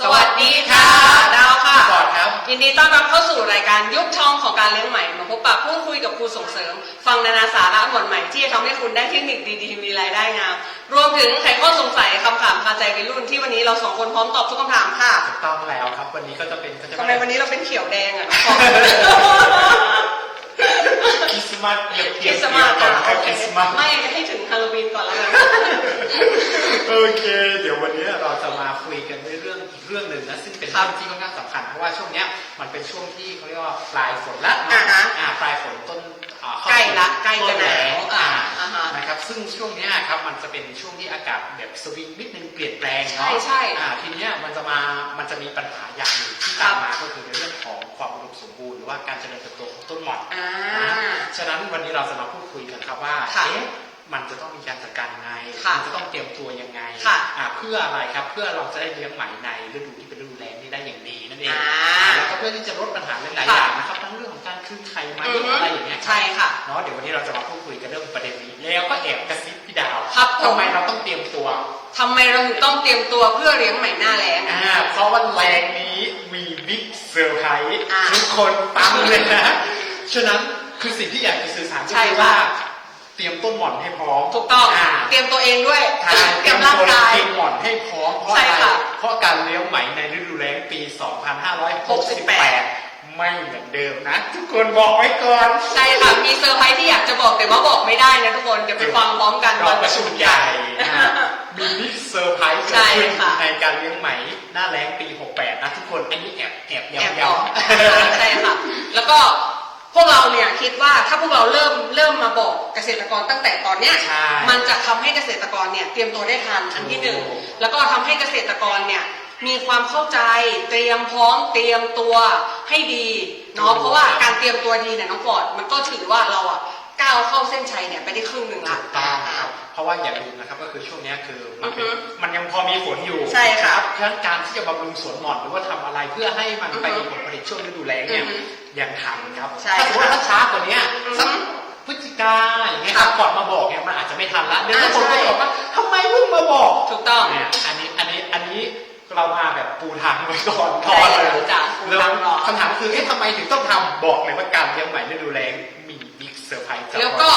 สวัสดีค่ะดาวค่ะก่อนครับยินดีต้อนรับเข้าสู่รายการยุคทองของการเลี้ยงใหม่มาพบปะพูดคุยกับครูส่งเสริม ฟังนานาสาระหมวดใหม่ที่จะทำให้คุณได้เทคนิคดีๆ มีรายได้งามรวมถึงไขข้อสงสัยคำถามคาใจวัยรุ่นที่วันนี้เราสองคนพร้อมตอบทุกคำถามค่ะถูกต้องแล้วครับ วันนี้ก็จะเป็นก็จะทำไมวันนี้เราเป็นเขียวแดงอะน้องปอ คริสต์มาสเดียวคริสต์มาสก่อนอะครัโอบเคคริสต์มาส ไม่ให้ถึงฮาโลวีนก่อนแล้วกันโอเค เดี๋ยววันนี้เราจะมาคุยกันในเรื่องอีกเรื่องหนึ่งนะซึ่งเป็นครัเรื่บองที่ค่อนข้างสำคัญเพราะว่าช่วงเนี้ยมันเป็นช่วงที่เขาเรียกว่าปลายฝนละอ่าฮะ อ่าปลายฝนต้นอ่าเข้าใกล้ละสู่ใกล้จะหนาวต้แล้อ่าอ่าอ่าฮะ นะครับซึ่งช่วงเนี้ยครับมันจะเป็นช่วงที่อากาศแบบสวิงนิดนึงเปลี่ยนแปลงใช่เนาะใช่อ่าทีเนี้ยมันจะมามันจะมีปัญหาอย่างหนึ่งที่ตามมาก็คือในเรื่องของความ อุดมสมบูรณ์หรือว่าการเจริญเติบโตของต้นหม่อนอ่า ฉะนั้นวันนี้เราจะมาพูดคุยกันครับว่าค่ะเอ๊ะมันจะต้องมีการจัดการยังไงค่ะมัจะต้องเตรียมตัวยังไงค่ะอ่าเพื่ออะไรครับเพื่อเราจะได้เลี้ยงไหมในฤดูที่เป็นฤดูแล้งนี่ได้อย่างดีนั่นเองอ่า แล้วก็เพื่อที่จะลดปัญหาหลายๆค่ะอย่างนะครับทั้งเรื่องของการคืนไข่ไหมอือฮึอะไรอย่างเงี้ยรับ ใช่ค่ะ เนาะเดี๋ยววันนี้เราจะมาพูดคุยกันเรื่องประเด็นนี้ แล้วก็แอบกระซิบพี่ดาวครับผมทำไมเราต้องเตรียมตัว ทำไมเราถึงต้องเตรียมตัวเพื่อเลี้ยงใหม่หน้าแล้ง อ่า เพราะว่าแรงนี้มีบิ๊กเซอร์ไพรส์อ่าทุกคนฟังเลยนะ ฉะนั้นคือสิ่งที่อยากจะสื่อสารก็ใช่ คือค่ะว่า เตรียมต้นหม่อนให้พร้อมถูกต้องาเตรียมตัวเองด้วยใช่เตรียมร่างกาย เตรียมหม่อนให้พร้อมเพราะใช่อะไรค่ะเพราะการเลี้ยงไหมในฤดูแล้งปี 2568 ไม่เหมือนเดิมนะ ทุกคนบอกไว้ก่อนใช่ค่ะ มีเซอร์ไพรส์ที่อยากจะบอกแต่ว่าบอกไม่ได้นะทุกคน เดี๋ยวไปฟังพร้อมกันรอบประชุมใหญ่นะมีบิ๊กเซอร์ไพรส์เกิใช่ดขึ้นค่ะในการเลี้ยงไหมหน้าแล้งปี 68 นะทุกคน อันนี้แอบแอบแอบย้ำบอกๆใช่ค่ะ แล้วก็พวกเราเนี่ยคิดว่าถ้าพวกเราเริ่มเริ่มมาบอกเกษตรกรตั้งแต่ตอนเนี้ยใช่มันจะทำให้เกษตรกรเนี่ยเตรียมตัวได้ทันอันที่หนึ่งถูกแล้วก็ทำให้เกษตรกรเนี่ย มีความเข้าใจเตรียมพร้อมเตรียมตัวให้ดีเนาะเพราะว่าการเตรียมตัวดีเนี่ยน้องฟอร์ดมันก็ถือว่าเราอะก้าวเข้าเส้นชัยเนี่ยไปได้ครึ่งหนึ่งละถูกต้องครับเพราะว่าอย่าลืมนะครับก็คือช่วงเนี้ยคือมันเป็นอือฮึมันยังพอมีฝนอยู่ใช่ครับเพราะฉะนั้นการที่จะบำรุงสวนหม่อนหรือว่าทำอะไรเพื่อให้มันไปอือฮึผลผลิตช่วงฤดูแล้งเนี่ยอือฮึยังทันครับใช่ถ้าสมมติว่าถ้าช้ากว่านี้อือฮึสักพฤศจิกาอย่างเงี้ยครับก่อนมาบอกเนี่ยมันอาจจะไม่ทันละเดี๋ยวอ่าทุกคนก็ใช่จะบอกว่าทำไมเพิ่งมาบอกถูกต้องเนี่ยอันนี้อันนี้อันนี้ เรามาแบบปูทางไว้ก่อนใช่ก่อนเลยจ้ะปูแล้วทางรอคำถามคือเอ๊ะทำไมถึงต้องทำบอกเลยว่าการเลี้ยงใหม่ฤดูแล้งมีบิ๊กเซอร์ไพรส์จากแล้วก็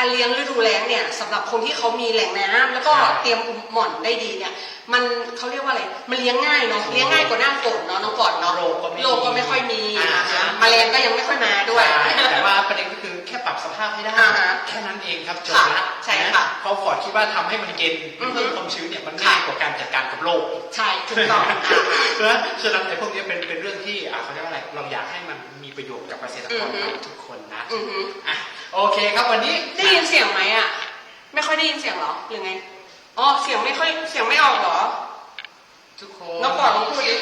การเลี้ยงฤดูแล้งเนี่ยสำหรับคนที่เขามีแหล่งน้ำแล้วก็ใช่ เตรียมหม่อนได้ดีเนี่ย มันเขาเรียกว่าอะไรมันเลี้ยงง่ายเนาะเลี้ยงง่ายกว่าหน้าฝนเนาะน้องปอดเนาะโรคก็ไม่โรคก็ไม่ค่อยมีอ่านะคะแมลงก็ยังไม่ค่อยมาด้วย ใช่แต่ว่าประเด็นก็คือแค่ปรับสภาพให้ได้อ่าฮะแค่นั้นเองครับจบค่ะละใช่ค่ะนเพราะฟอร์ดคิดว่าทำให้มันเย็นอือฮึ เพิ่มความชื้นเนี่ยมันง่ายกว่าการจัดการกับโรคใช่ถูกต้องอ่าฉะนั้นฉะนั้นไอ้พวกนี้เป็นเป็นเรื่องที่อ่าเขาเรียกว่าอะไรเราอยากให้มันมีประโยชน์กับเกษตรกรอือฮึ ทุกคนนะอือฮึ อะ โอเคครับวันนี้ได้ยินเสียงไหมอะ ไม่ค่อยได้ยินเสียงเหรอหรือไงอ๋อเสียงไม่ค่อยเสียงไม่ออกเหรอ ทุกคนน้องปอดลองพูดดิ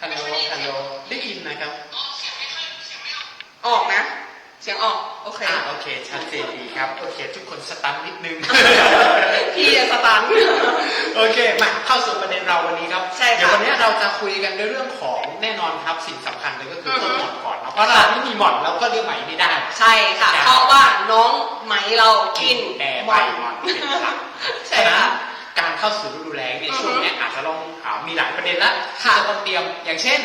ฮัลโหลฮัลโหลได้ยินนะครับ ออกนะ เสียงออก โอเค อ่าโอเคชัดเจนดีครับโอเค ทุกคนสตันนิดนึง พี่สตัน โอเคมาเข้าสู่ประเด็นเราวันนี้ครับใช่ค่ะเดี๋ยววันนี้เราจะคุยกันในเรื่องของแน่นอนครับสิ่งสำคัญเลยก็คือออฮึ ต้นหม่อนก่อนเนาะเพราะเราไม่มีหม่อนเราก็เลี้ยงไหมไม่ได้ใช่ค่ะจ้ะเพราะว่าน้องไหมเรากินแต่หใบม่อนหม่อนเป็นหลักใช่ฉะนั้นค่ะ การเข้าสู่ฤดูแล้งในอือฮึช่วงนี้อาจจะต้องอ่ามีหลายประเด็นละค่ะที่จะต้องเตรียมอย่างเช่น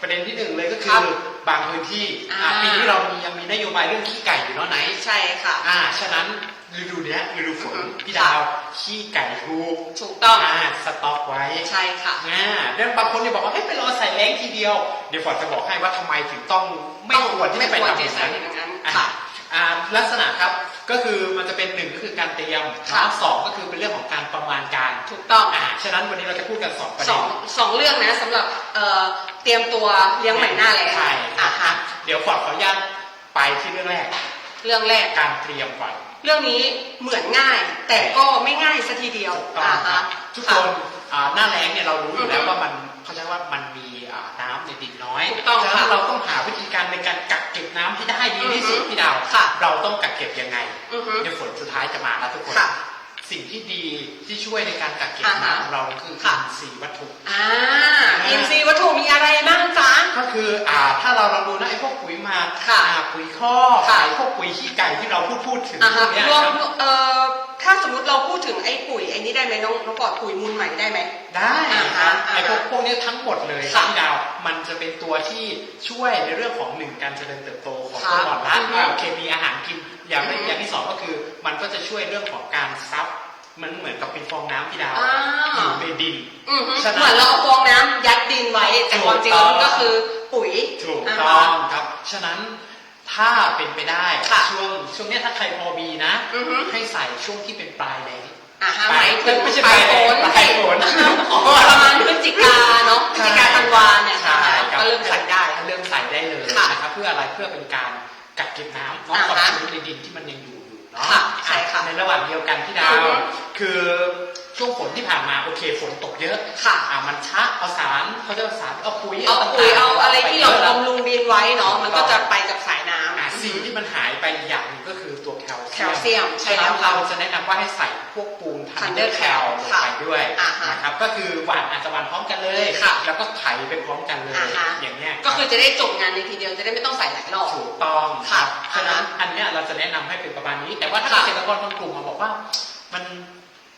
ประเด็นที่หนึ่งเลยก็คคืรัอบ บางพื้นที่อ่า อ่าปีนี้เรามียังมีนโยบายเรื่องขี้ไก่อยู่เนาะไหน ใช่ค่ะ อ่า ฉะนั้นฤดูเนี้ยฤดูฝนอือฮึพี่ดาวขี้ไก่ถูกถูกต้องอ่าสต็อกไว้ใช่ค่ะ อ่าเรื่องบางคนเนี่ยบอกว่าเอ้ยไปรอใส่แรงทีเดียว เดี๋ยวฟอร์ดจะบอกให้ว่าทำไมถึงต้องไม่ควรที่จะไปไม่ควรทำอที่ย่างจะนั้นอย่างนั้นอ่าค่ะ อ่าลักษณะครับ ก็คือมันจะเป็นหนึ่งก็คือการเตรียมค่ะเนาะสองก็คือเป็นเรื่องของการประมาณการถูกต้อง อ่าฉะนั้นวันนี้เราจะพูดกันสองประสเด็อนงสองเรื่องนะสำหรับเอ่อเตรียมตัวเลี้ยงใหม่หน้าแล้งใช่ครัอะบค่ะเดี๋ยวฟอร์ดขออนุญาตไปที่เรื่องแรก เรื่องแรก การเตรียมก่อนเรื่องนี้เหมือนง่าย แต่ก็ไม่ง่ายสัทีเดียวถูกต้องอ่าครัฮะ บทุกคนอ่าหน้าแรงเนี่ยเรารู้อยู่แล้วอือฮึว่ามัน เขาใช้ว่ามันมีอ่าน้ำในดินน้อยถูกต้องฉะนั้นค่ะเราต้องหาวิธีการในการกักเก็บน้ำให้ได้ดีที่สุดอือฮึพี่ดาวค่ะเราต้องกักเก็บยังไงอือฮึเดี๋ยวฝนสุดท้ายจะมาแล้วทุกคนค่ะ สิ่งที่ดีที่ช่วยในการกักเก็บอ่าฮะน้ำของเราคือค่ะอินทรีย์วัตถุ อ่าอินทรีย์วัตถุมีอะไรบ้างจ๊ะ ก็คืออ่าถ้าเราลองดูนะไอ้พวกปุ๋ยหมักค่ะอ่าปุ๋ยข้อค่ะ ไอ้พวกปุ๋ยขี้ไก่ที่เราพูดพูดถึงอ่าพฮะวกเนี้ยรวมครับเอ่อถ้าสมมติเราพูดถึงไอ้ปุ๋ยไอ้นี่ได้ไหมน้องน้องปอดปุ๋ยมูลใหม่ได้ไหม ได้อ่าคฮะรับอ่าฮะไอ้พวกพวกนี้ทั้งหมดเลยค่ะ ที่ดาวมันจะเป็นตัวที่ช่วยในเรื่องของหนึ่งการเจริญเติบโต ของค่ะตัวหนอนละอือฮึอ่าโอเคมีอาหารกินอย่างแรกอือฮึอย่างที่สองก็คือ มันก็จะช่วยเรื่องของการซับมันเหมือนกับเป็นฟองน้ำที่ดาวอ่า อยู่ในดิน อือฮึฉะนั้นเหมือนเราเอาฟองน้ำยัดดินไว้แต่ความจริงแล้วมันก็คือปุ๋ยถูกาต้องฮะครับ ฉะนั้นถ้าเป็นไปได้ค่ะช่วงช่วงเนี้ยถ้าใครพอมีนะ อือฮึให้ใส่ช่วงที่เป็นปลายแรง อ่าฮะหมายถึงไม่ใช่ปลายฝนปลายฝนประมาณพฤศจิกาเนาะพฤศจิกาธันวาเนี่ยใช่ครับก็เริ่มใส่ได้เริ่มใส่ได้เลยค่ะนะครับเพื่ออะไรเพื่อเป็นการกักเก็บน้ำเนาะอ่าฮะความชื้นในดินที่มันยังอยู่อยู่เนาะค่ะใช่ค่ะในระหว่างเดียวกันที่ดาอืวอฮึ คือช่วงฝนที่ผ่านมาโอเคฝนตกเยอะค่ะ อ่ามันช้าเอาสารเขาจะเอาสารเอาปุ๋ยเอาปุ๋ยต่งๆเอาอะไรที่เราปยอะบำรุงดินไว้เนาะมันก็จะไปกับสายน้ำ อ่าสิ่งที่มันหายไปอีกอย่างหนึงก็คือตัวแคลแคลเซียมใช่ฉะนั้นแล้วค่ะเราจะแนะนำว่าให้ใส่พวกปูนทันเดอ Thunder ร์แคล Cal ลงค่ะไปด้วยอ่าฮะนะครับก็คือหวานอาจจะหวานพร้อมกันเลย ค่ะแล้วก็ไถไปพร้อมกันเลย อ่าฮะ อย่างเงี้ยก็คือจะได้จบงานในทีเดียวจะได้ไม่ต้องใส่หลายรอบ ถูกต้องค่ะฉะนั้นอ่าฮะอันเนี้ยเราจะแนะนำให้เป็นประมาณนี้ แต่ว่าถ้าค่ะเกษตรกรบางกลุ่มมาบอกว่า มัน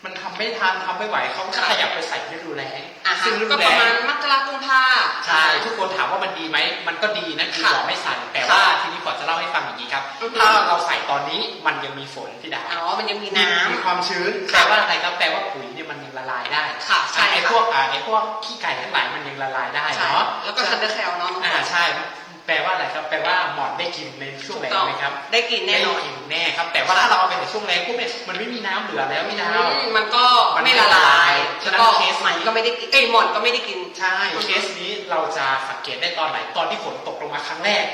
มันทำไม่ทันทำไม่ไหวเขาก็ค่ะขยับไปใส่ฤดูแล้งอ่าฮะซึ่งฤก็ดูประแล้มางณมกราคมกุมภาใช่ทุกคนถามว่ามันดีไหมมันก็ดีนะคือค่ะบอกไม่ใส่แต่ค่ะว่าทีนี้ก่อนจะเล่าให้ฟังอย่างนี้ครับอือฮึถ้าเราใส่ตอนนี้มันยังมีฝนที่ดาวอ๋อมันยังมีน้ำมีความชื้นค่ะแปลว่าอะไรครับแปลว่าปุ๋ยเนี่ยมันยังละลายได้ค่ะใช่ไอ้ค่ะพวกอ่าไอ้พวกขี้ไก่ทั้งหลายมันยังละลายได้ใช่เนาะแล้วก็ทันเดอร์แคลเนาะน้องอ่าปอใช่ แปลว่าอะไรครับ แปลว่าหมอนได้กินในช่วงแรงไหมครับ ได้กินแน่นอนได้กินแน่ครับ แต่ว่าถ้าเราเอาไปในช่วงแรงปุ๊บเนี่ยมันไม่มีน้ำเหลือแล้วพี่ดาวอืมมันก็มันไม่ไม่ละลายฉะแล้วนั้นก็เคสนี้ไหมก็ไม่ได้กินเอ้ยหมอนก็ไม่ได้กินใช่เคสนี้เราจะสังเกตได้ตอนไหนตอนที่ฝนตกลงมาครั้งแรก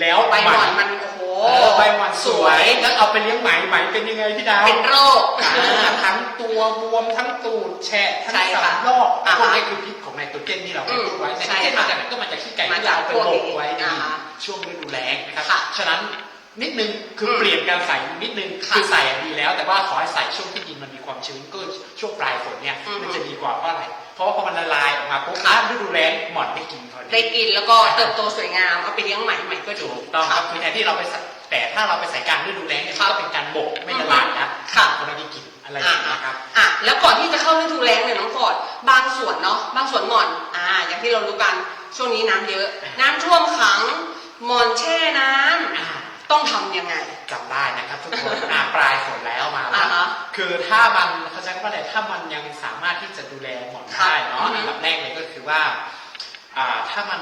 แล้วใบหมอนมันโอ้โห เออใบหมอนสวยแล้วเอาไปเลี้ยงไหมไหมเป็นยังไงพี่ดาวเป็นโรค อ่าทั้งตัวบวมทั้งตูดแฉะทั้งใช่สาค่ะมรอบอ่าฮะพวกนี้คือพิษของไนโตรเจนที่เราเคยพูดไว้อืมไนใช่โตรเจนค่ะมาจากไหนก็มาจากขี้ไก่มาที่จากเราไปพวกโบนี้กไว้ในอ่าฮะช่วงฤดูแล้งนะครับค่ะฉะนั้นนิดนึงคืออมเปลี่ยนการใส่นิดนึงค่ะคือใส่อะดีแล้ว แต่ว่าขอให้ใส่ช่วงที่ดินมันมีความชื้นก็ช่วงปลายฝนเนี่ยอือฮึ มันจะดีกว่าเพราะอะไร เพราะว่าพอมันละลายออกมาปุ๊บค่ะอะฤดูแล้งหมอนได้กินพอดีได้กินแล้วก็เติบโตสวยงามเอาไปเลี้ยงใหม่ใหม่ก็ดีถูกต้องครับคือแทนที่เราไปใส่แต่ถ้าเราไปใส่กลารฤดูแล้งเนี่ยครัมันบก็เป็นการบกไม่ละลายนะค่ะก็ไม่ได้กินอะไรอย่างเงี้ยครับอะแล้วก่อนที่จะเข้าฤดูแล้งเนี่ยน้องฟอร์ดบางสวนเนาะบางสวนหม่อนอ่าอย่างที่เรารู้กันช่วงนี้น้ำเยอะ น้ำท่วมขังหม่อนแช่น้ำอ่าต้องทำยังไงจำได้นะครับทุกคนอ่าปลายฝนแล้วมาแล้อ่าวฮะคือถ้ามันเขาใช้คำว่าอะไรถ้ามันยังสามารถที่จะดูแลหมอน ครับได้เนาอันดับแรกเลยก็คือว่าอ่าถ้ามัน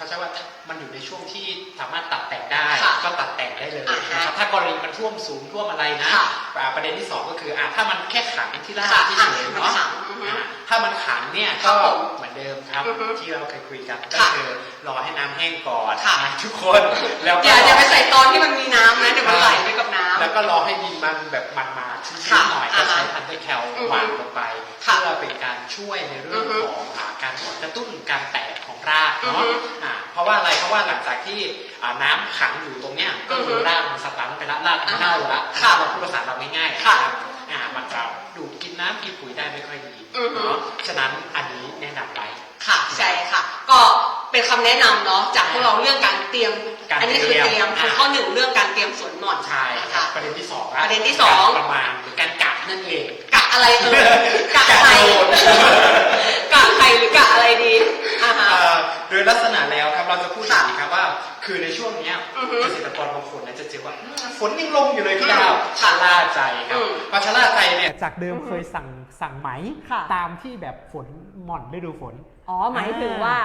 เขาใช้ว่ามันอยู่ในช่วงที่สามารถตัดแต่งได้ ค่ะก็ตัดแต่งได้เลยอ่าฮะนะครับถ้ากรณีมันท่วมสูงท่วมอะไรนะค่ะอ่าประเด็นที่สองก็คืออ่าถ้ามันแค่ขังที่รากค่ะที่อะเฉยมันเนาะขังอือฮึอ่าถ้ามันขังเนี่ยครัก็บผมเหมือนเดิมครับ อือฮึที่เราเคยคุยกันก็ค่ะคือรอให้น้ำแห้งก่อนค่ะ นะทุกคนแล้วอก็ย่าอย่าไปใส่ตอนที่มันมีน้ำนะเดี๋ยวมันไหลไปกับน้ำ แล้วก็รอให้ดินมันแบบมันมาชื้นค่ะๆหน่อยอ่าก็ฮะใช้ทันเดอร์แคลอือฮึหวานลงไปค่ะเพื่อเป็นการช่วยในเรื่องอือฮึของอ่าการกระตุ้นการแตกของ รากเนาะอือฮึอ่าเพราะว่าอะไรเพราะว่าหลังจากที่อ่าน้ำขังอยู่ตรงเนี้ยก็คือออฮึรากมันสตันไปละรากมันอ่าฮะเน่าละค่ะเราพูดภาษาเราง่ายๆค่ะนะครับอ่ามันจะดูดกินน้ำกินปุ๋ยได้ไม่ค่อยดีอือฮึเนาะฉะนั้นอันนี้แนะนำไปค่ะใช่ค่ะ ก็เป็นคำแนะนำเนาะจากพวกเราเรื่องการเตรียมการอันนี้คือเตรียมเตรียมคืออะข้อหนึ่งเรื่องการเตรียมสวนหม่อนใช่คนะรัคะบประเด็นที่สองประเด็นที่สองการประมาณหรือการกะนั่นเองกะอะไรเอ่ยกะกะใครโดนกะใครหรือกะอะไรดีอ่าฮะเอ่อ โดยลักษณะแล้วครับเราจะพูดอค่ะย่างนี้ครับว่า คือในช่วงเนี้ยอือฮึเกษตรกรบางคนเนี่ยจะเจอว่าอืมฝนยังลงอยู่เลยพี่ดาวอืมชะล่าใจครับอืมพอชะล่าใจเนี่ย จากเดิมอือฮึเคยสั่งสั่งไหม ค่ะ ตามที่แบบฝนหม่อนฤดูฝน อ๋อหมายถึงว่า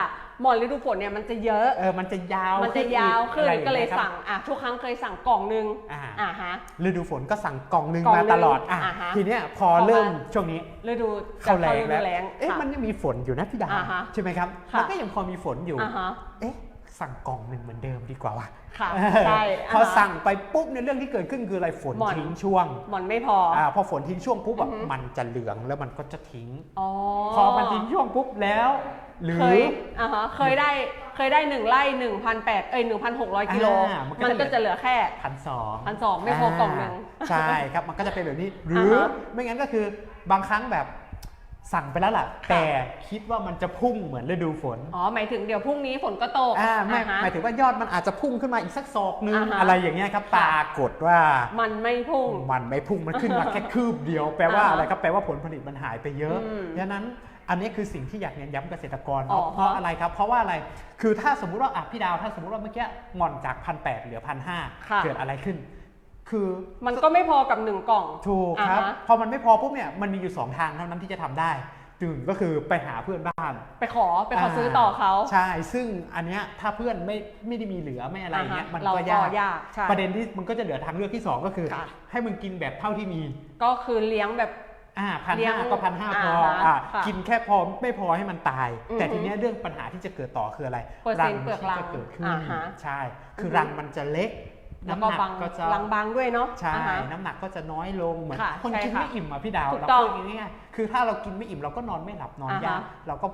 หมอนฤดูฝนเนี่ยมันจะเยอะ เออมันจะยาวมันจะยาวขึ้นอะไรอางก็เลยงี้ครับสั่งอะทุกครั้งเคยสั่งกล่องนึงอ่าอ่าฮะฤดูฝนก็สั่งกล่องหนึงกล่องมาหนึ่งตลอดอะอ่าฮะทีเนี้ยพอพอมาเริ่มช่วงนี้ฤดูเข้าแรงฤแล้ดูวแรงเอ๊ะค่ะมันยังมีฝนอยู่นะพี่ดาวอ่าฮะใช่ไหมครับค่ะมันก็ยังพอมีฝนอยู่อ่าฮะเอ๊ะ สั่งกล่องหนึ่งเหมือนเดิมดีกว่าว่ะค่ะเออใช่พออ่าฮะสั่งไปปุ๊บในยเรื่องที่เกิดขึ้นคืออะไรฝนหม่อนทิ้งช่วงหมอนไม่พอออ่าพอฝนทิ้งช่วงปุ๊บอะอือฮึมันจะเหลืองแล้วมันก็จะทิ้งอ๋อพอมันทิ้งช่วงปุ๊บแล้วหรือเคยอ่าฮะเคยได้เคยได้หนึ่งไร่หนึ่งพันแปดเอ้ยหนึ่งพันหกร้อยกิโลอ่ามันก็มันก็จะเหลือแค่พันสอง1,200ไม่พอกล่องหนึ่งใช่ครับมันก็จะเป็นแบบนี้ หรืออาฮะไม่งั้นก็คือบางครั้งแบบ สั่งไปแล้วล่ะ แต่คิดว่ามันจะพุ่งเหมือนฤดูฝน อ๋อ หมายถึงเดี๋ยวพรุ่งนี้ฝนก็ตกอ่าไม่อ่าฮะหมายถึงว่ายอดมันอาจจะพุ่งขึ้นมาอีกสักศอกนึงอ่าฮะอะไรอย่างเงี้ยครับปค่ะรากฏว่า มันไม่พุ่ง มันไม่พุ่ง มันขึ้นมาแค่คืบเดียว แปลว่าอ่าฮะอะไรครับ แปลว่าผลผลิตมันหายไปเยอะอืมดังนั้นอันนี้คือสิ่งที่อยากเน้นย้ำเกษตรกรอ๋อเนาะเพราะอะไรครับ เพราะว่าอะไร คือถ้าสมมุติว่าอะพี่ดาว ถ้าสมมุติว่าเมื่อกี้หม่อนจากพันแเหลือพันห้าค่ะเกิดอะไรขึ้น คือมันก็ไม่พอกับหนึ่งกล่อง ถูกครับ อ่าฮะ พอมันไม่พอปุ๊บเนี่ยมันมีอยู่สองทางเท่านั้นที่จะทำได้หนึ่งก็คือไปหาเพื่อนบ้านไปขอไปขอซื้อต่อเขาใช่ ซึ่งอันเนี้ยถ้าเพื่อนไม่ไม่ได้มีเหลือไม่อะไรเงี้ยอ่าฮะมันเราก็ก็ยากยาก ใช่ ประเด็นที่มันก็จะเหลือทางเลือกที่สองก็คือ ค่ะ ให้มึงกินแบบเท่าที่มีก็คือเลี้ยงแบบ อ่าพันเลี้ยห้างก็พันห้าพออ่าฮะอ่าค่ะกินแค่พอไม่พอให้มันตาย อือฮึแต่ทีเนี้ยเรื่องปัญหาที่จะเกิดต่อคืออะไรเปอร์เซ็นต์เปลือกรังที่จะเกิดขึ้นอ่าฮะใช่ คือออฮึ รังมันจะเล็ก แล้วน้ำก็หนักบางก็จะรังบางด้วยเนาะใช่อ่าฮะน้ำหนักก็จะน้อยลงเหมือนค่ะคนใช่กินค่ะไม่อิ่มอะพี่ดาวถูกเราต้องพูดอย่างนี้ยคือถ้าเรากินไม่อิ่มเราก็นอนไม่หลับนอนอ่าฮะยากเราก็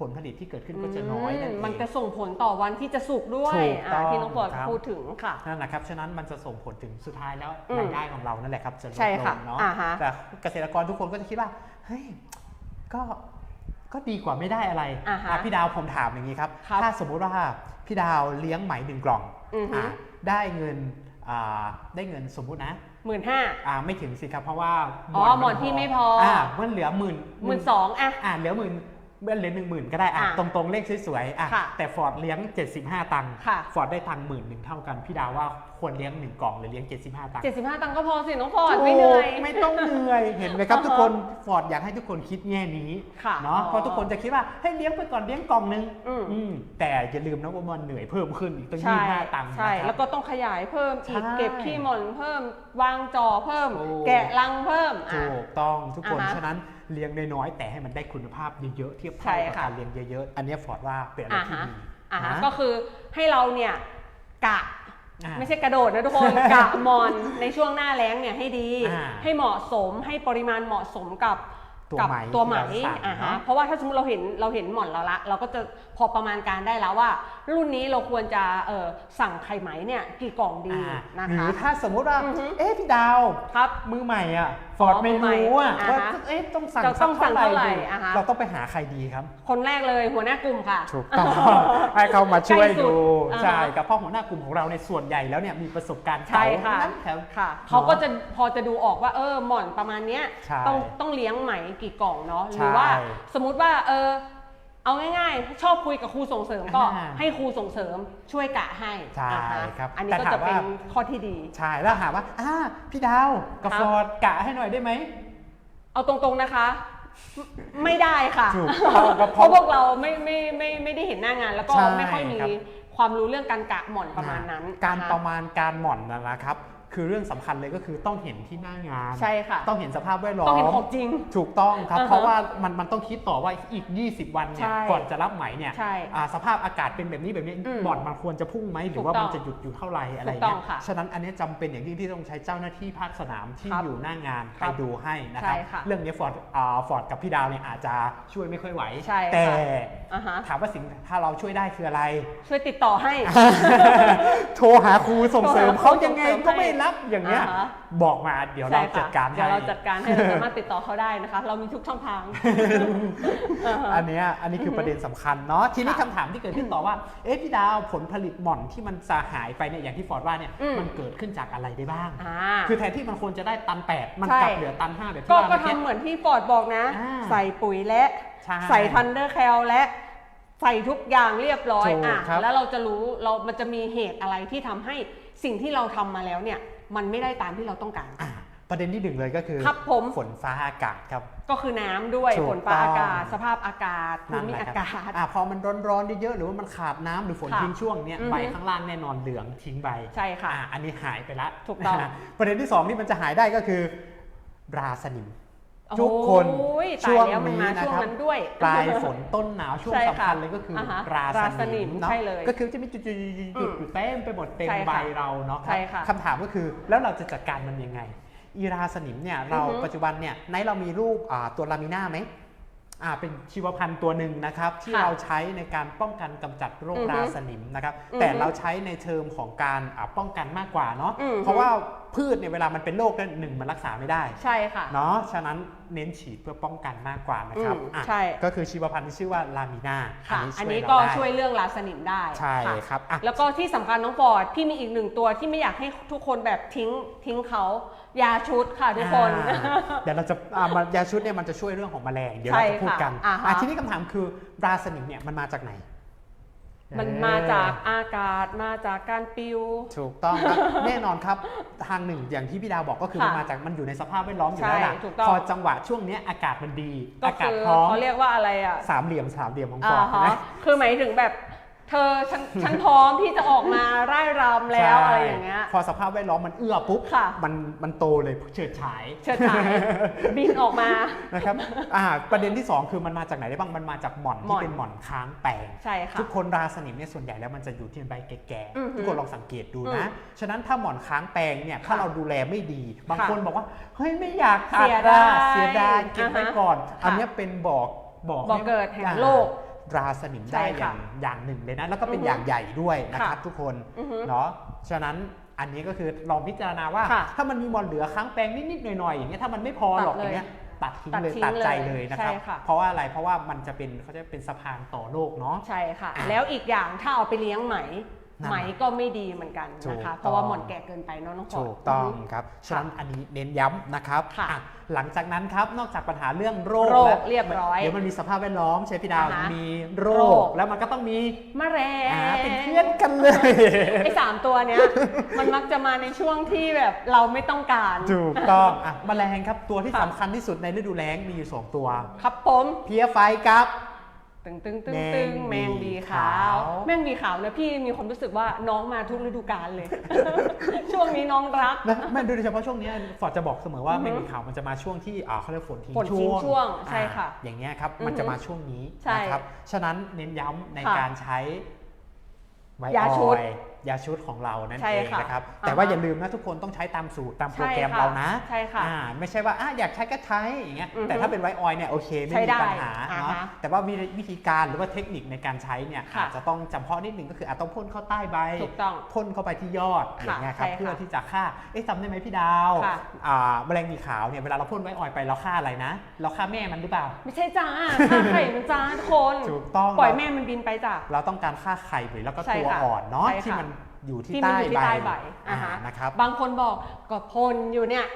ผลผลิตที่เกิดขึ้นก็จะน้อยนั่นเองมันจะส่งผลต่อวันที่จะสุกด้วยถูกต้องอ่าที่น้องปอดครับพูดถึงค่ะนั่นแหละครับฉะนั้นมันจะส่งผลถึงสุดท้ายแล้วอืมรายได้ของเรานั่นแหละครับจะลดใช่ลค่ะงเนาะอ่าฮะแต่เกษตรกรทุกคนก็จะคิดว่าเฮ้ยก็ ก็ดีกว่าไม่ได้อะไรอ่าฮะอะพี่ดาวผมถามอย่างนี้ครับ ครับถ้าสมมุติว่าพี่ดาวเลี้ยงไหมหนึ่งกล่องอือฮึอะได้เงินอ่าได้เงินสมมุตินะหมื่นห้า อ่าไม่ถึงสิครับเพราะว่าอ๋อหมอนที่ไม่พออ่มันเหลือหมื่นหมื่นสองอะอ่าเหลือหมื่น เมื่อเหลือหนึ่งหมื่นก็ได้อะอะตรงๆเลขสวยๆอะค่ะแต่ฟอร์ดเลี้ยง 75 ตังค์ค่ะฟอร์ดได้ตังค์หมื่นหนึ่งเท่ากัน พี่ดาวว่าควรเลี้ยงหนึ่งกล่องหรือเลี้ยง 75 ตังค์เจ็ดสิบห้าตังค์ก็พอสิน้องปอดไม่เหนื่อยถูกไม่ต้องเหนื่อยเห็นไหมครับอ่าฮะทุกคนฟอร์ดอยากให้ทุกคนคิดแง่นี้ค่ะเนาะอ๋อเพราะทุกคนจะคิดว่าให้เลี้ยงไปก่อนเลี้ยงกล่องนึงอืมอืมแต่อย่าลืมนะว่ามันเหนื่อยเพิ่มขึ้นอีกตั้งใช่25ตังค์ใช่นะครับแล้วก็ต้องขยายเพิ่มอีกใช่เก็บขี้หม่อนเพิ่ม วางจอเพิ่มถูกแกะรังเพิ่มอะถูกต้องทุกคนอ่าฮะฉะนั้น เลี้ยงน้อยๆแต่ให้มันได้คุณภาพเยอะๆเทียบใช่เท่ากับค่ะการเลี้ยงเยอะๆอันเนี้ยฟอร์ดว่าเป็นอะไรอ่าที่ฮะดีอ่าฮะนะก็คือให้เราเนี่ยกะอ่าไม่ใช่กระโดดนะทุกคนกะหมอนในช่วงหน้าแล้งเนี่ยให้ดีอ่าให้เหมาะสมให้ปริมาณเหมาะสมกับตัวกัไหมตัวไหมที่เราสั่งอ่าฮะเนาะเพราะว่าถ้าสมมติเราเห็นเราเห็นหมอนเราละ เราก็จะพอประมาณการได้แล้วว่า รุ่นนี้เราควรจะเออสั่งไข่ไหมเนี่ยกี่กล่องดีอ่านะหรืคะอถ้าสมมุติว่าอือฮึเอ๊ะพี่ดาวครับมือใหม่อะ ฟอร์ดอ๋อไม่มือใหม่รู้อะอ่าว่าฮะ เอ๊ะต้องสั่งเราต้องสั่งเท่าไหร่ดีอ่าฮะ เราต้องไปหาใครดีครับ คนแรกเลยหัวหน้ากลุ่มค่ะ ถูกต้อง ให้เขามาช่วยใกล้สุดดูอ่าฮะใช่กับพ่อหัวหน้ากลุ่มของเราในส่วนใหญ่แล้วเนี่ยมีประสบการณ์ใช่ค่ะเก่าทั้งนั้นแถว ค่ะเขาก็จะพอจะดูออกว่าเออหม่อนประมาณเนี้ยใช่ต้องต้องเลี้ยงไหมกี่กล่องเนาะหใช่รือว่าสมมุติว่าเออ เอาง่ายๆ ชอบคุยกับครูส่งเสริมก็อ่า ให้ครูส่งเสริมช่วยกะให้ใช่อ่าฮะครับอันนี้แต่ก็ถามจะเป็นว่าข้อที่ดี ใช่แล้วถามว่าอ่าพี่ดาวกับครับ ฟอร์ดกะให้หน่อยได้ไหม เอาตรงๆนะคะ ไม่ได้ค่ะถูกต้องครับเพราะพวกเราไม่ไม่ไม่ไม่ได้เห็นหน้างาน แล้วก็ใช่ไม่ค่อยมีครับ ความรู้เรื่องการกะหม่อนประมาณนั้นการนคประมาณการหม่อนนะนะครับ คือเรื่องสำคัญเลยก็คือต้องเห็นที่หน้างานใช่ค่ะต้องเห็นสภาพแวดล้อมต้องเห็นของจริง ถูกต้องครับอ่าฮะเพราะว่ามันมันต้องคิดต่อว่าอีก 20 วันเนี่ยใช่ก่อนจะรับไหมเนี่ยใช่อ่าสภาพอากาศเป็นแบบนี้แบบนี้อืมบ่อนมันควรจะพุ่งไหมหรือว่าถูกต้มัอนงจะหยุดอยู่เท่าไหร่อะไรถูกต้เงี้องยค่ะฉะนั้นอันนี้จำเป็นอย่างยิ่งที่ต้องใช้เจ้าหน้าที่ภาคสนามที่ครับอยู่หน้างานครัไปบดูให้นะครับใช่ค่ะเรื่องนี้ฟอร์ดอ่าฟอร์ดกับพี่ดาวเนี่ยอาจจะช่วยไม่ค่อยไหวใช่ค่ะแต่อ่าฮะถามว่าสิ่งถ้าเราช่วยได้คืออะไร ช่วยติดต่อให้ โทรหาครูส่งเสริมโทรหาครูเขายังไงส่งเสริมก็ไม่รับอย่างเงี้ยอ่าฮะ บอกมาเดี๋ยวเราใช่ค่ะจัดการเดี๋ให้ยวเราจัดการให้เราสามารถติดต่อเขาได้นะคะ เรามีทุกช่องทางอ่าฮะ อันเนี้ยอันนี้คือประเด็นสำคัญเนาะทีนี้ค่ะคำถามที่เกิดขึ้นต่อว่าเอ๊ะพี่ดาวผลผลิตหม่อนที่มันจะหายไปเนี่ยอย่างที่ฟอร์ดว่าเนี่ยอืม มันเกิดขึ้นจากอะไรได้บ้าง อ่า คือแทนที่มันควรจะได้ตันแปดมันใช่กลับเหลือตันห้าแบบที่ก็ว่าก็เมื่อกี้ ทำเหมือนที่ฟอร์ดบอกนะ อ่าใส่ปุ๋ยและใช่ใส่ทันเดอร์แคลและ ใส่ทุกอย่างเรียบร้อยถูกอะครับ แล้วเราจะรู้เรามันจะมีเหตุอะไรที่ทำให้ สิ่งที่เราทำมาแล้วเนี่ยมันไม่ได้ตามที่เราต้องการอะประเด็นที่หนึ่งเลยก็คือครับผมฝนฟ้าอากาศครับ ก็คือน้ำด้วยถูกฝนฟ้าอากาศต้องสภาพอากาศภูนั่นมิแหละอาครับกาศอะพอมันร้อนๆเยอะๆหรือว่ามันขาดน้ำหรือฝนค่ะทิ้งช่วงเนี่ยอือฮึใบข้างล่างแน่นอนเหลืองทิ้งใบใช่ค่ะอ่อันนี้หายไปละถูกต้องนะประเด็นที่สองที่มันจะหายได้ก็คือ ราสนิม ทุกคนโอ้ยตายช่วงแล้วมันนี้มานะช่วงครับนั้นด้วย ปลายฝนต้นหนาวช่วงใช่สำค่ะคัญเลยก็คืออาฮะราราสสนินิมมเนาะใช่เลยก็คือจะมีจุดๆๆๆอยู่เต็มไปหมดเต็มใช่ค่ะใบเราเนาะครัใช่ค่ะคำถามก็คือแล้วเราจะจัดการมันยังไง อีราสนิมเนี่ยเราอือฮึปัจจุบันเนี่ยในเรามีรูปอ่าตัวลามิน่าไหมอ่าเป็นชีวพันธุ์ตัวหนึ่งนะครับที่ค่ะเราใช้ในการป้องกันกำจัดโรคอือฮึราสนิมนะครับอือฮึแต่เราใช้ในเทอมของการอ่าป้องกันมากกว่าเนาะอือฮึ เพราะว่า พืชเนี่ยเวลามันเป็นโรคเนี่ยหนึ่งมันรักษาไม่ได้ใช่ค่ะ เนาะฉะนั้นเน้นฉีดเพื่อป้องกันมากกว่านะครับอืมอะใช่ ก็คือชีวพันธุ์ที่ชื่อว่าลามิน่าค่ะ อัอันนนี้นี้ก็ช่วยเราได้ช่วยเรื่องราสนิมได้ใช่ะ ครับอะ แล้วก็ที่สำคัญน้องฟอร์ดพี่มีอีกหนึ่งตัวที่ไม่อยากให้ทุกคนแบบทิ้งทิ้งเขายาชุดค่ะทุกคน อ่าเดี๋ยวเราจะอ่ามายาชุดเนี่ยมันจะช่วยเรื่องของแมลงเดี๋ยวใช่เราจะพูดกันค่ะอ่าฮะ อะทีนี้คำถามคือราสนิมเนี่ยมันมาจากไหน มันมาจากอากาศมาจากการปิว ถูกต้องครับ แน่นอนครับ ทางหนึ่งอย่างที่พี่ดาวบอกก็คือค่ะมันมาจากมันอยู่ในสภาพแวดล้อมอยู่แล้วใช่ล่ะถูกต้องพอจังหวะช่วงเนี้ยอากาศมันดีก็อากาศคือพร้อมเขาเรียกว่าอะไรอะสามเหลี่ยมสามเหลี่ยมของฟออ่าร์ดเห็นไหมฮะคือหมายถึงแบบ เธอฉันฉันพร้อมที่จะออกมาร่ายรำแล้วใช่อะไรอย่างเงี้ย พอสภาพแวดล้อมมันเอื้อปุ๊บค่ะ มันมันโตเลยเฉิดฉายเชิดฉายบินออกมา นะครับอ่าประเด็นที่ 2 คือมันมาจากไหนได้บ้าง มันมาจากหม่อนหม่ที่อนเป็นหม่อนค้างแปลงใช่ค่ะทุกคนราสนิมเนี่ยส่วนใหญ่แล้วมันจะอยู่ที่ใบแก่อือหือๆทุกคนลองสังเกตดูนะอืฉะนั้นถ้าหมอนค้างแปลงเนี่ยถ้าค่ะเราดูแลไม่ดี บางค่ะคนบอกว่า เฮ้ยไม่อยากตัดเสียอะดายเสียดายเก็บไว้อ่าฮะก่อนค่ะอันเนี้ยเป็นบอกบอกบอกเกิดแห่งอ่าโล กราสนิมได้ใช่อค่ะย่างอย่างหนึ่งเลยนะ แล้วก็เป็นอือฮึอย่างใหญ่ด้วยนะครับค่ะทุกคนอือฮึเนาะฉะนั้นอันนี้ก็คือลองพิจารณาว่าค่ะถ้ามันมีหมอนเหลือค้างแปลงนิดๆหน่อยๆอย่างเงี้ยถ้ามันไม่พอหรอกตัดอเลยย่างเงี้ยตัดทิ้งตัดเลยทิ้งตัดใจเลยเลยนะครับใช่ค่ะเพราะว่าอะไรเพราะว่ามันจะเป็นเขาจะเป็นสะพานต่อโลกเนาะใช่ค่ะอะแล้วอีกอย่างถ้าเอาไปเลี้ยงไหมนั่น ไหมก็ไม่ดีเหมือนกันถูกนะคะต้องเพราะว่าหมอนแก่เกินไปเนาะน้องฟอร์ดถูกต้องอือฮึครับฉะนั้นอันนี้เน้นย้ำนะครับค่ะอะหลังจากนั้นครับนอกจากปัญหาเรื่องโรคโรคแล้วเรียบร้อยเดี๋ยวมันมีสภาพแวดล้อมใช่พี่ดาวอ่าฮะมีโรโรคคแล้วมันก็ต้องมีมะเร็งอ่าเป็นเพื่อนกันเลยไอ้สามตัวเนี้ยมันมักจะมาในช่วงที่แบบเราไม่ต้องการถูกต้องอะแมลงครับตัวที่ค่ะสำคัญที่สุดในฤดูแล้งมีอยู่สองตัว ครับผมเพี้ยไฟครับ ตึงตึงตึงแมงตึงแมงวีวีขาขาววแมงวีขาวเนี่ยพี่มีความรู้สึกว่าน้องมาทุกฤดูกาลเลย ช่วงนี้น้องรักนะไม่โดยเฉพาะช่วงเนี้ยฟอร์ดจะบอกเสมอว่าอือฮึแมงวีขาวมันจะมาช่วงที่อ่าเขาเรียกฝนทิ้งฝนทิ้งช่วงใช่อ่าค่ะ อย่างเงี้ยครับอือฮึมันจะมาช่วงนี้ใช่นะครับฉะนั้นเน้นย้ำในค่ะการใช้ไวยาชุดออยล์ ยาชุดของเรานั่นใช่เองค่ะนะครับอ่าแต่ว่าฮะอย่าลืมนะทุกคนต้องใช้ตามสูตรตามโปรแกรมใช่ค่ะเรานะใช่ค่ะอ่าไม่ใช่ว่าอะอยากใช้ก็ใช้อย่างเงี้ยอือฮึแต่ถ้าเป็นไวออยล์เนี่ยโอเคไม่ใช้มีได้ปัญหาอ่าเนาะฮะแต่ว่ามีวิธีการหรือว่าเทคนิคในการใช้เนี่ยค่ะอาจจะต้องจำเพาะนิดนึงก็คืออาจต้องพ่นเข้าใต้ใบถูกต้องพ่นเข้าไปที่ยอดอย่างเงี้ยครับใช่ค่ะเพื่อที่จะฆ่าเอ๊ะจำได้ไหมพี่ดาวค่ะอ่าแมลงมีขาวเนี่ยเวลาเราพ่นไวออยล์ไปเราฆ่าอะไรนะ เราฆ่าแม่มันหรือเปล่า ไม่ใช่จ้าฆ่าไข่มันจ้าทุกคนถูกต้องปล่อยเราแม่มันบินไปจ้ะเราต้องการฆ่าไข่หรือแล้วก็ใช่ตัวค่ะอ่อนเนาะใช่ค่ะที่มัน อยู่ที่ที่มันใต้อยู่ที่ใบใต้ใบอ่าอ่าฮะนะครับ บางคนบอกก็พ่นอยู่เนี่ย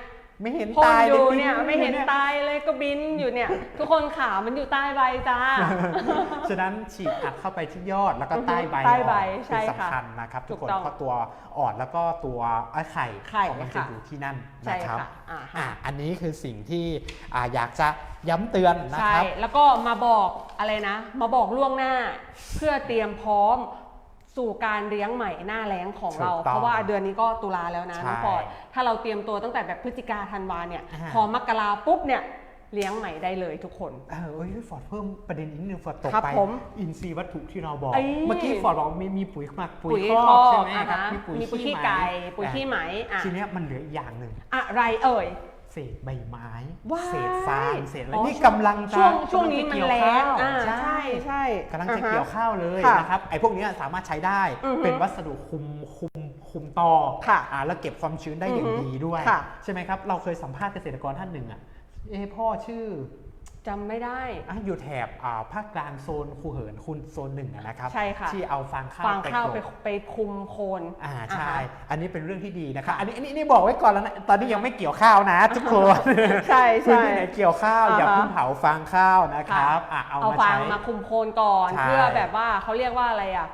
ไม่เห็นพ่นตายอยู่ลเนี่ยไม่เห็นยตายเลยก็บินอยู่เนี่ย ทุกคนขามันอยู่ใต้ใบจ้า ฉะนั้นฉีดอัดเข้าไปที่ยอดแล้วก็อือฮึใต้ใบใต้ใบอ่อนใช่เป็นค่ะสำคัญนะครับทุกคนถูกต้องเพราะตัวอ่อนแล้วก็ตัวไอ้ไข่ไข่ของมันจะค่ะอยู่ที่นั่นใช่นะครับค่ะอ่าฮะอ่าอันนี้คือสิ่งที่อ่าอยากจะย้ำเตือนนะใช่ครับแล้วก็มาบอกอะไรนะ มาบอกล่วงหน้าเพื่อเตรียมพร้อม สู่การเลี้ยงใหม่หน้าแล้งของเรา ถูกต้องเพราะว่าเดือนนี้ก็ตุลาแล้วนะใช่น้องปอดถ้าเราเตรียมตัวตั้งแต่แบบพฤศจิกาธันวาเนี่ยอ่า พอมกราปุ๊บเนี่ยเลี้ยงใหม่ได้เลยทุกคน เออเอ้ยฟอร์ดเพิ่มประเด็นอีกนิดนึงฟอร์ดตกครับไป ผมอินทรีย์วัตถุที่เราบอก เอ้ย เมื่อกี้ฟอร์ดบอกมีมีปุ๋ยหมักปุ๋ปุ๋ยยคคออกกใช่ไหมอะครับฮะมีปุ๋ยมีปุ๋ยขี้ขี้ไก่ปุ๋ยขี้ไหมอะทีเนี้ยมันเหลืออีกอย่างหนึ่งอะไรเอ่ย เศษใบไม้ ว้ายเศษฟางเศษอะไรอ๋อนี่กำลังจะช่วงช่วงกำลันี้จะมันเกี่ยวแรงข้าวอ่าใช่ใช่ ใช่กำลังจะอ่าฮะเกี่ยวข้าวเลยค่ะนะครับไอ้พวกเนี้ยสามารถใช้ได้อือฮึเป็นวัสดุคุมคุมคุมตอค่ะอ่าแล้วเก็บความชื้นได้อย่างอือฮึดีด้วย ค่ะใช่ไหมครับ เราเคยสัมภาษณ์เกษตรกรท่านหนึ่งอะเอ้พ่อชื่อ จำไม่ได้อะอยู่แถบอ่าภาคกลางโซนคูเหินคุณโซนหนึ่งอะนะครับ ใช่ค่ะ ที่เอาฟางข้าวฟางข้าวกไปลบไปคุมโคน อ่าอ่าใช่ฮะอันนี้เป็นเรื่องที่ดีนะครับค่ะอันนี้อันนี้นี่บอกไว้ก่อนแล้วนะ ตอนนี้ยังไม่เกี่ยวข้าวนะ ทุกคนใช่พื้นใช่ที่ไหนเกี่ยวข้าวอย่าอ่าฮะ เพิ่งเผาฟางข้าวนะครับอะเอาเอามาฟางใช้ มาคุมโคนก่อน ใช่เพื่อแบบว่าเขาเรียกว่าอะไรอะ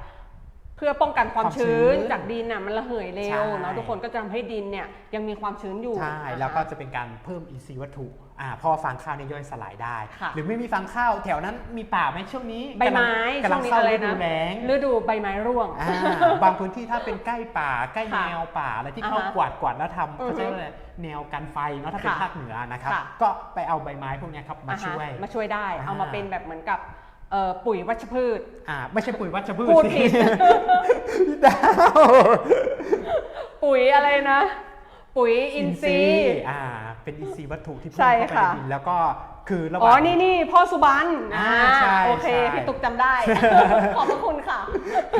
เพื่อป้องกันความความชื้ชื้นนจากดินน่ะมันระเหยเร็ใช่วเนาะทุกคนก็จะทำให้ดินเนี่ยยังมีความชื้นอยู่ใช่อ่าฮะแล้วก็จะเป็นการเพิ่มอินทรีย์วัตถุ อ่าเพราะว่อฟางข้าวเนี่ยย่อยสลายได้ ค่ะหรือไม่มีฟางข้าวแถวนั้นมีป่าไหมช่วงนี้ใบไม้กำลังช่วงนี้เข้าอะไรฤดูนะแล้ง ฤดูใบไม้ร่วง อ่าบางพื้นที่ถ้าเป็นใกล้ป่าใกล้ค่ะแนวป่าอะไรที่อ่าฮะเขากวาดกวาดแล้วทำอือฮึเขาจะเรียกว่าอะไรแนวกันไฟเนาะถ้าเป็นค่ะภาคเหนือนะครับค่ะ ก็ไปเอาใบไม้พวกเนี้ยครับมาอ่าฮะช่วย มาช่วยได้ อ่า เอามาเป็นแบบเหมือนกับเอ่อปุ๋ยวัชพืช อ่าไม่ใช่ปุ๋ยวัชพืชพูดสิผิด พี่ดาวปุ๋ยอะไรนะ ปุ๋ยอินทรีย์อ่า เป็นอินทรีย์วัตถุที่เพิ่มใช่เข้าไปค่ะในดินแล้วก็คือระหอ๋ว่าอง นี่นี่พ่อสุบันอ่าใช่โอเคใช่ พี่ตุกจำได้ ขอบพระคุณค่ะ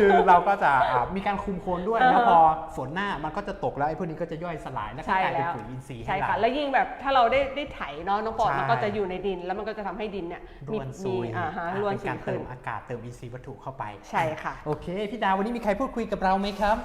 คือเราก็จะอ่ามีการคุมโคนด้วยอ่าฮะแล้วพอฝนหน้ามันก็จะตกแล้วไอ้พวกนี้ก็จะย่อยสลายแล้วก็ใช่กลายเป็นแล้ว ปุ๋ยอินทรีย์ให้ใช่เราค่ะแล้วยิ่งแบบถ้าเราได้ได้ไถเนาะน้องปอดใช่ มันก็จะอยู่ในดิน แล้วมันก็จะทำให้ดินเนี่ยรมีวนมีซุยอ่าฮะอ่ารวนเป็นซุกายรเติขึ้นมอากาศเติมอินทรีย์วัตถุเข้าไปใช่ค่ะ โอเคพี่ดาววันนี้มีใครพูดคุยกับเราไหมครับ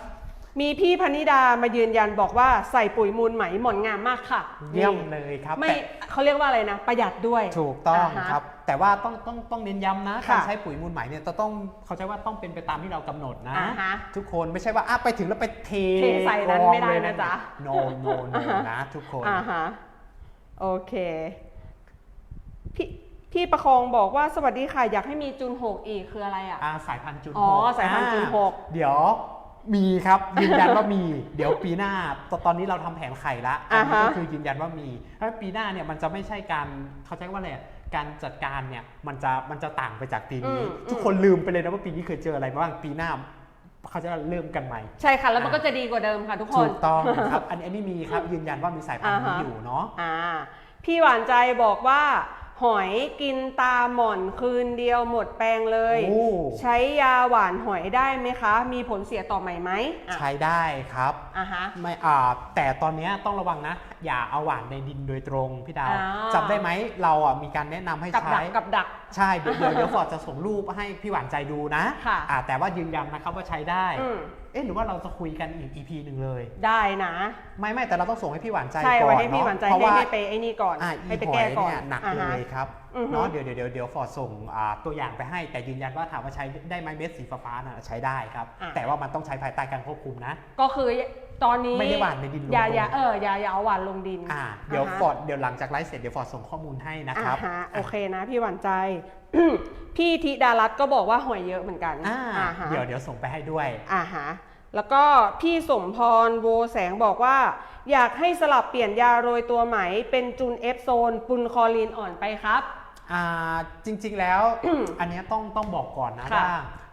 มีพี่พนิดามายืนยันบอกว่าใส่ปุ๋ยมูลไหมหมอนงามมากค่ะเยี่ยมนี่เลยครับไม่แต่เขาเรียกว่าอะไรนะ ประหยัดด้วยถูกต้องาฮะครับ แต่ว่าต้องต้องต้องเน้นย้ำนะค่ะการใช้ปุ๋ยมูลไหมเนี่ยจะต้องเขาใจว่าต้องเป็นไปตามที่เรากำหนดนะอ่าฮะทุกคนไม่ใช่ว่าอะไปถึงแล้วไปเทเทใส่นั้นกองไม่ได้เลยนะจ๊ะโนโนโนอ่าฮะนะทุกคนอ่าฮะโอเคพี่พี่ประคองบอกว่าสวัสดีค่ะอยากให้มีจุนหกอีกคืออะไรอะอ่าสายพันธุ์จุนอ๋อหกสายพันธุ์จุนหกอ่าเดี๋ยว มีครับยืนยันว่ามี เดี๋ยวปีหน้าตตอนนี้เราทำแผนไข่ละอันนี้อ่าฮะก็คือยืนยันว่ามีถ้าปีหน้าเนี่ยมันจะไม่ใช่การเขาใช้ว่าอะไรอะการจัดการเนี่ยมันจะมันจะต่างไปจากปีนี้อืมทุกคนลืมไปเลยนะว่าปีนี้เคยเจออะไรบ้างปีหน้าเขาจะเริ่มกันใหม่ ใช่ค่ะ แล้วมันก็จะดีกว่าเดิมค่ะทุกคนถูกต้องครับ อันนี้อันนี้มีครับยืนยันว่ามีสายพันธุ์นี้อ่าฮะอยู่เนาะอ่าพี่หวานใจบอกว่า หอยกินตาหม่อนคืนเดียวหมดแปลงเลย โอ้ ใช้ยาหวานหอยได้ไหมคะ มีผลเสียต่อไหมไหมอะใช้ได้ครับ อะฮะ ไม่อ่าแต่ตอนเนี้ยต้องระวังนะ อย่าเอาหวานในดินโดยตรงพี่ดาวอ่า จำได้ไหมเราอะมีการแนะนำให้กับใช้ ดักกับดัก ใช่เดี๋ยวเดี๋ยวเดี๋ยวฟอร์ดจะส่งรูปให้พี่หวานใจดูนะค่ะ อ่าแต่ว่ายืนยันนะครับว่าใช้ได้ อืม เอ๊ะหรือว่าเราจะคุยกันอีก EP หนึ่งเลย ได้นะ ไม่ไม่แต่เราต้องส่งให้พี่หวานใจใช่ก่อไว้นให้พี่เนาะหวานใจเพราะให้ว่าให้ไปไอ้นี่ก่อนอ่าให้อีไปหอแก้ยก่อนเนี่ยหนักอ่าฮะเลยครับอือฮึ เนาะเดี๋ยวเดี๋ยวเดี๋ยวเดี๋ยวฟอร์ดส่งอ่าตัวอย่างไปให้ แต่ยืนยันว่าถามว่าใช้ได้ไหมเม็ดสีฟ้าๆน่ะใช้ได้ครับ อะ แต่ว่ามันต้องใช้ภายใต้การควบคุมนะ ก็คือตอนนี้ไม่ได้หว่านในดินลง อย่าลงอย่าเอออย่าอย่าเอาหวานลงดินอ่าเดี๋ยวาฮะฟอร์ดเดี๋ยวหลังจากไลฟ์เสร็จเดี๋ยวฟอร์ดส่งข้อมูลให้นะครับ อ่าฮะโอเคนะพี่หวานใจ พี่ธิดารัตน์ก็บอกว่าหอยเยอะเหมือนกันอ่าอ่าฮะเดี๋ยวเดี๋ยวส่งไปให้ด้วยอ่าฮะแล้วก็พี่สมพรโวแสงบอกว่า อยากให้สลับเปลี่ยนยาโรยตัวไหม เป็นจุนเอฟโซนปุนคอลีนอ่อนไปครับอ่าจริงๆแล้ว อันเนี้ยต้องต้องบอกก่อนนะค่ะว่า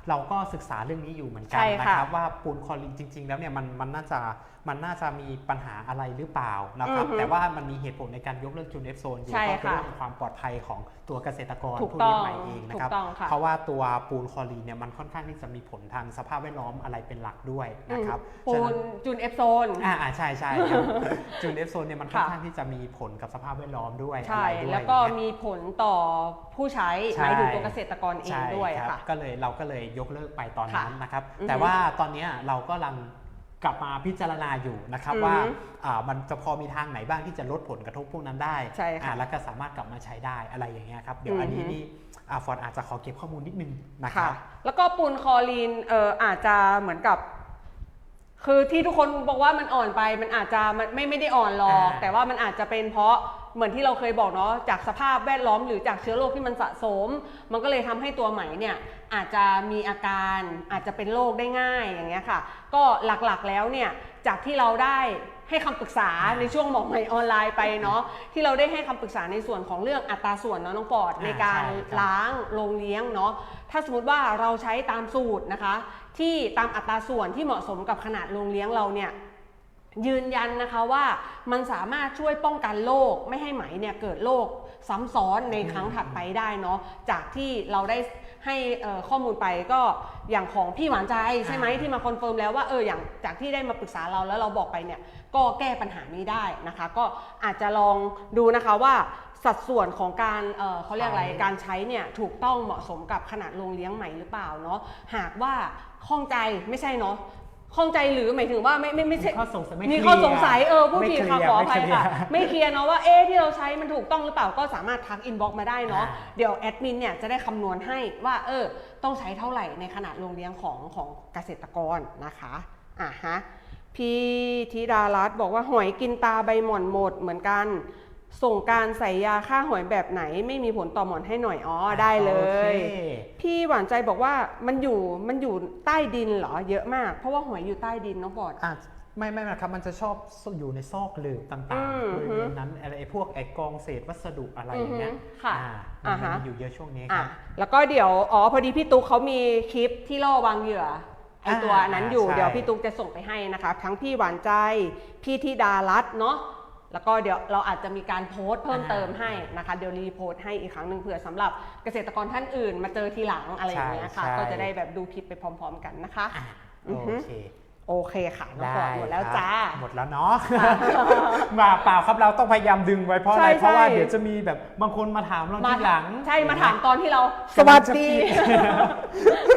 เราก็ศึกษาเรื่องนี้อยู่เหมือนกัใช่นค่ะนะครับว่าปูนคลอรีนจริง ๆ แล้วเนี่ยมันมันน่าจะมันน่าจะมีปัญหาอะไรหรือเปล่านะครับอือฮึแต่ว่ามันมีเหตุผลในการยกเลิกจูนเอฟโซนอยู่ใช่ก็คือค่ะเรื่องของความปลอดภัยของตัวเกษตรกรถูกผู้ต้เลี้อยงงใหม่เองนะครับถูกต้องค่ะเพราะว่าตัวปูนคลอรีนเนี่ยมันค่อนข้างที่จะมีผลทางสภาพแวดล้อมอะไรเป็นหลักด้วยนะครับปูฉะนั้นจุนเอฟโซนอ่าอ่าใช่ใช่ครับจูนเอฟโซนเนี่ยมันค่อนค่ะข้างที่จะมีผลกับสภาพแวดล้อมด้วยใช่อะไรด้วยแล้วก็อย่างเงี้ยมีผลต่อผู้ใช้ใช่หมายถึงตัวเกษตรกรเองใช่ด้วยครับค่ะก็เลยเราก็เลยยกเลิกไปตอนนั้นค่ะนะครับอือฮึแต่ว่าตอนเนี้ยเราก็กำลัง กลับมาพิจารณาอยู่นะครับอือฮึว่าอ่ามันจะพอมีทางไหนบ้างที่จะลดผลกระทบพวกนั้นได้ใช่ค่ะอ่าแล้วก็สามารถกลับมาใช้ได้อะไรอย่างเงี้ยครับเดี๋ยวอันนี้อือฮึนี่อ่าฟอร์ดอาจจะขอเก็บข้อมูลนิดนึงนะคค่ะรับแล้วก็ปูนคอลีนเอออาจจะเหมือนกับ คือที่ทุกคนบอกว่ามันอ่อนไป มันอาจจะมันไม่ไม่ได้อ่อนหรอกอ่าแต่ว่ามันอาจจะเป็นเพราะ เหมือนที่เราเคยบอกเนาะจากสภาพแวดล้อมหรือจากเชื้อโรคที่มันสะสม มันก็เลยทำให้ตัวไหมเนี่ยอาจจะมีอาการอาจจะเป็นโรคได้ง่ายอย่างเงี้ยค่ะ ก็หลักๆแล้วเนี่ยจากที่เราได้ให้คำปรึกษาในช่วงหมอใหม่ออนไลน์ไปเนาะที่เราได้ให้คำปรึกษาในส่วนของเรื่องอัตราส่วนเนาะน้องปอดในการล้างโรงเลี้ยงเนาะถ้าสมมติว่าเราใช้ตามสูตรนะคะ ที่ตามอัตราส่วนที่เหมาะสมกับขนาดโรงเลี้ยงเราเนี่ย ยืนยันนะคะว่ามันสามารถช่วยป้องกันโรคไม่ให้ไหมเนี่ยเกิดโรคซ้ำซ้อนในครั้งถัดไปได้เนาะจากที่เราได้ให้เอ่อข้อมูลไปก็อย่างของพี่หวานใจใช่ไหมที่มาคอนเฟิร์มแล้วว่าเอออย่างจากที่ได้มาปรึกษาเราแล้วเราบอกไปเนี่ยก็แก้ปัญหานี้ได้นะคะ ก็อาจจะลองดูนะคะว่าสัดส่วนของการเอ่อเขาเรียกอะไรใช้การใช้เนี่ยถูกต้องเหมาะสมกับขนาดโรงเลี้ยงใหม่หรือเปล่าเนาะ หากว่าข้องใจไม่ใช่เนาะ ข้องใจหรือหมายถึงว่าไม่ไม่ไม่ใช่มีข้อสงสัยไม่มีเคลียร์ข้อสงสัยเออผู้ไม่ผิดเคลีค่ะยร์ขออภัยค่ะ ไม่ไม่เคเคลีลียยร์ร์เนาะว่าเอ๊ะที่เราใช้มันถูกต้องหรือเปล่าก็สามารถทักอินบ็อกมาได้เนาะอ่าเดี๋ยวแอดมินเนี่ยจะได้คำนวณให้ว่าเออต้องใช้เท่าไหร่ในขนาดโรงเลี้ยงของของเกษตรกรนะคะอะฮะพี่ธิดารัตน์บอกว่าหอยกินตาใบหม่อนหมดเหมือนกัน ส่งการใส่ยาฆ่าหอยแบบไหน ไม่มีผลต่อหมอนให้หน่อยอ๋อได้เลย โอเคพี่หวานใจบอกว่ามันอยู่มันอยู่ใต้ดินเหรอเยอะมาก เพราะว่าหอยอยู่ใต้ดินเน้องบอด อะไม่ไม่นะครับ มันจะชอบอยู่ในซอกหลืบต่างอืมๆบริเวณนั้นอะไรไอ้พวกไอ้กองเศษวัสดุอะไรอย่างเงี้ยอือฮึค่ะอ่าอ่ามันฮะมีอยู่เยอะช่วงนี้คอะรับ แล้วก็เดี๋ยวอ๋อพอดีพี่ตุ๊กเขามีคลิปที่ล่อวางเหยื่อไอตัวอ่านั้นอยู่ใช่ เดี๋ยวพี่ตุ๊กจะส่งไปให้นะคะ ทั้งพี่หวานใจพี่ธิดารัตน์เนาะ แล้วก็เดี๋ยวเราอาจจะมีการโพสต์เพิ่มเติมอ่าให้นะคะ เดี๋ยวรีโพสต์ให้อีกครั้งหนึ่งเผื่อสำหรับเกษตรกรท่านอื่น มาเจอทีหลังอะไรอย่างเงี้ยค่ะ ใช่ ก็จะได้แบบดูคลิปไปพร้อม ๆ กันนะคะอะอือโอฮึเคโอเคค่ะน้องฟอร์ดหมดแล้วครับจ้า หมดแล้วเนาะ มาเปล่าครับเราต้องพยายามดึงไว้เพราะอะไร ใช่เพราะว่าใช่ เดี๋ยวจะมีแบบบางคนมาถามเราทีหลัง ใช่มาถามตอนที่เราสกำลัวังสจะดีผิด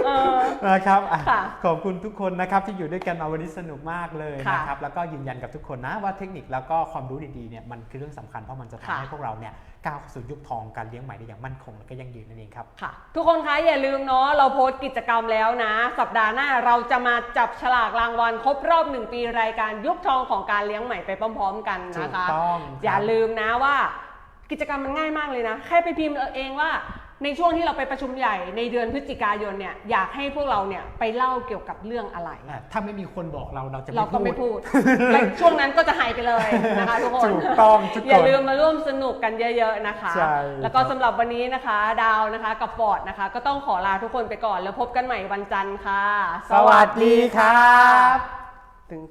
เออ นะครับอะค่ะขอบคุณทุกคนนะครับที่อยู่ด้วยกันมาวันนี้สนุกมากเลยค่ะนะครับแล้วก็ยืนยันกับทุกคนนะว่าเทคนิคแล้วก็ความรู้ดีๆเนี่ยมันคือเรื่องสำคัญเพราะมันจะทำค่ะ ให้พวกเราเนี่ยก้าวเข้าสู่ยุคทองการเลี้ยงใหม่ได้อย่างมั่นคงและก็ยั่งยืนนั่นเองครับ ค่ะ ทุกคนคะอย่าลืมเนาะเราโพสต์กิจกรรมแล้วนะ สัปดาห์หน้าเราจะมาจับฉลากรางวัลครบรอบหนึ่งปีรายการยุคทองของการเลี้ยงใหม่ไปพร้อมๆ กันถูนะกคะต้องครับ อย่าลืมนะว่า กิจกรรมมันง่ายมากเลยนะ แค่ไปพิมพ์เองว่า ในช่วงที่เราไปประชุมใหญ่ในเดือนพฤศจิกายนเนี่ยอยากให้พวกเราเนี่ยไปเล่าเกี่ยวกับเรื่องอะไร อะถ้าไม่มีคนบอกเราเราจะเราก็ไม่พูด และช่วงนั้นก็จะหายไปเลยนะคะทุกคน ถูกต้องทุกคน อย่าลืมมาร่วมสนุกกันเยอะ ๆนะคะ ใช่แล้วก็สำหรับวันนี้นะคะ ดาวนะคะกับฟอร์ดนะคะ ก็ต้องขอลาทุกคนไปก่อนแล้วพบกันใหม่วันจันทร์ค่ะ สวัสดีครับ ถึง